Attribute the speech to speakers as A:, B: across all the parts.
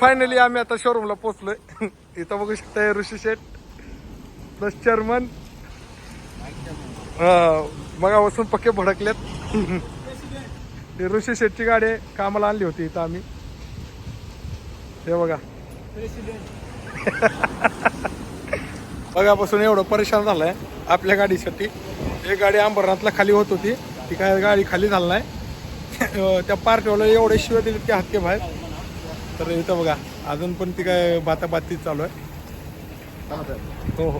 A: Finally आम्ही आता शोरूमला पोचलोय इथं बघू शकता ऋषी शेठ प्लस चेअरमन मगापासून पक्के भडकलेत. ही ऋषी शेठची गाडी कामाला आणली होती इथं आम्ही. हे बघा. बघापासून एवढं परेशान झालंय आपल्या गाडीसाठी. एक गाडी अंबरनाथला खाली होत होती. ती काय गाडी खाली झाली नाही. त्या पार्टीवाला एवढे शिवाय दिले की हातके बाहेर. तर इथं बघा अजून पण ती काय बाताबाती चालू आहे. हो हो.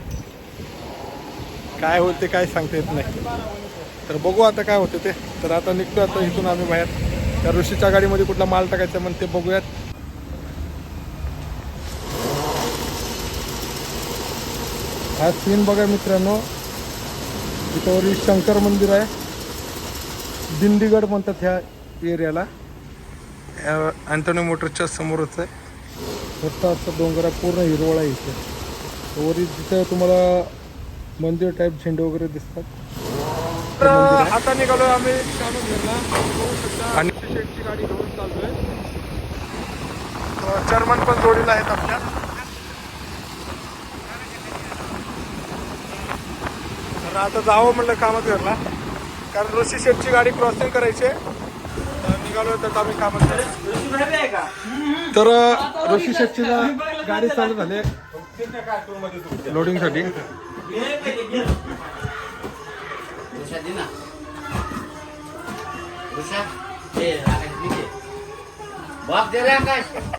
A: काय होते काय सांगता येत नाही. तर बघू आता काय होते ते. तर आता निघतो आता इथून आम्ही बाहेर. त्या ऋषीच्या गाडीमध्ये कुठला माल टाकायचा म्हणून ते बघूयात. हा सीन बघा मित्रांनो. इथं शंकर मंदिर आहे. दिंडीगड म्हणतात ह्या एरियाला अँथोनी मोटरच्या समोरच आहे. मोठा असं डोंगर आहे पूर्ण हिरवळ आहे इथे. वरी तिथे तुम्हाला मंदिर टाईप झेंडे वगैरे दिसतात. तर आता निघालोय आम्ही आणि शेटची गाडी घेऊन चाललोय. चर्मन पण जोडीला आहेत आपल्या. तर आता जावं म्हणलं कामात घरला. कारण ऋषी शेटची गाडी क्रॉसिंग करायची आहे. तर तर आम्ही कामात तर ऋषी शेटची गाडी चालू झाली. लोडिंगसाठी
B: बाप दे रे आकाश.